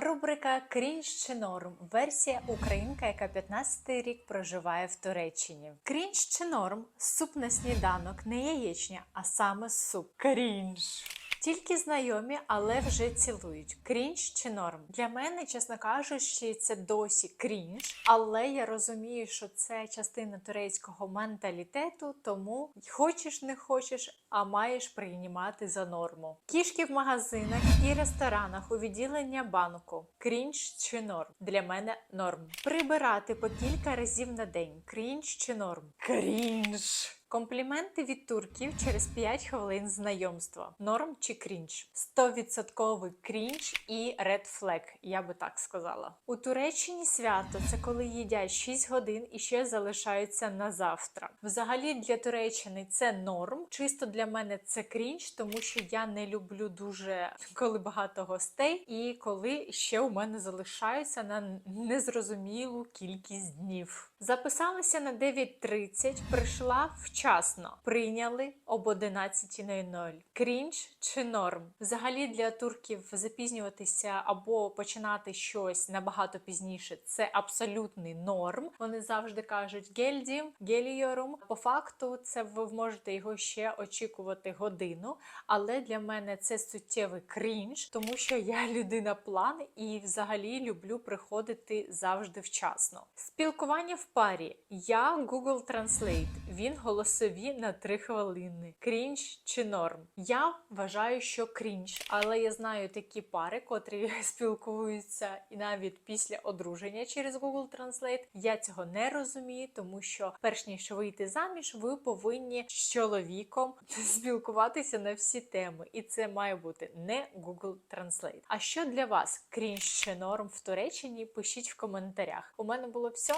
Рубрика Крінж чи норм. Версія українка, яка 15-й рік проживає в Туреччині. Крінж чи норм суп на сніданок, не яєчня, а саме суп. Крінж. Тільки знайомі, але вже цілують. Крінж чи норм? Для мене, чесно кажучи, це досі крінж, але я розумію, що це частина турецького менталітету, тому хочеш не хочеш, а маєш приймати за норму. Кішки в магазинах і ресторанах у відділення банку. Крінж чи норм? Для мене норм. Прибирати по кілька разів на день. Крінж чи норм? Крінж. Компліменти від турків через 5 хвилин знайомства. Норм чи крінж? 100% крінж і ред флег, я би так сказала. У Туреччині свято це коли їдять 6 годин і ще залишаються на завтра. Взагалі для Туреччини це норм. Чисто для мене це крінж, тому що я не люблю дуже коли багато гостей, і коли ще у мене залишаються на незрозумілу кількість днів. Записалася на 9.30, прийшла вчасно. Прийняли об 11.00. Крінж чи норм? Взагалі для турків запізнюватися або починати щось набагато пізніше це абсолютний норм. Вони завжди кажуть гельдім, геліорум. По факту, це ви можете його ще очікувати годину. Але для мене це суттєвий крінж, тому що я людина план і взагалі люблю приходити завжди вчасно. Спілкування в парі. Я Google Translate. Він голосові на 3 хвилини. Крінж чи норм? Я вважаю, що крінж, але я знаю такі пари, котрі спілкуються і навіть після одруження через Google Translate. Я цього не розумію, тому що перш ніж вийти заміж, ви повинні з чоловіком спілкуватися на всі теми, і це має бути не Google Translate. А що для вас крінж чи норм в Туреччині? Пишіть в коментарях. У мене було все.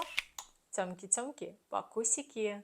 Цьомкі-цьомкі, пакусіки.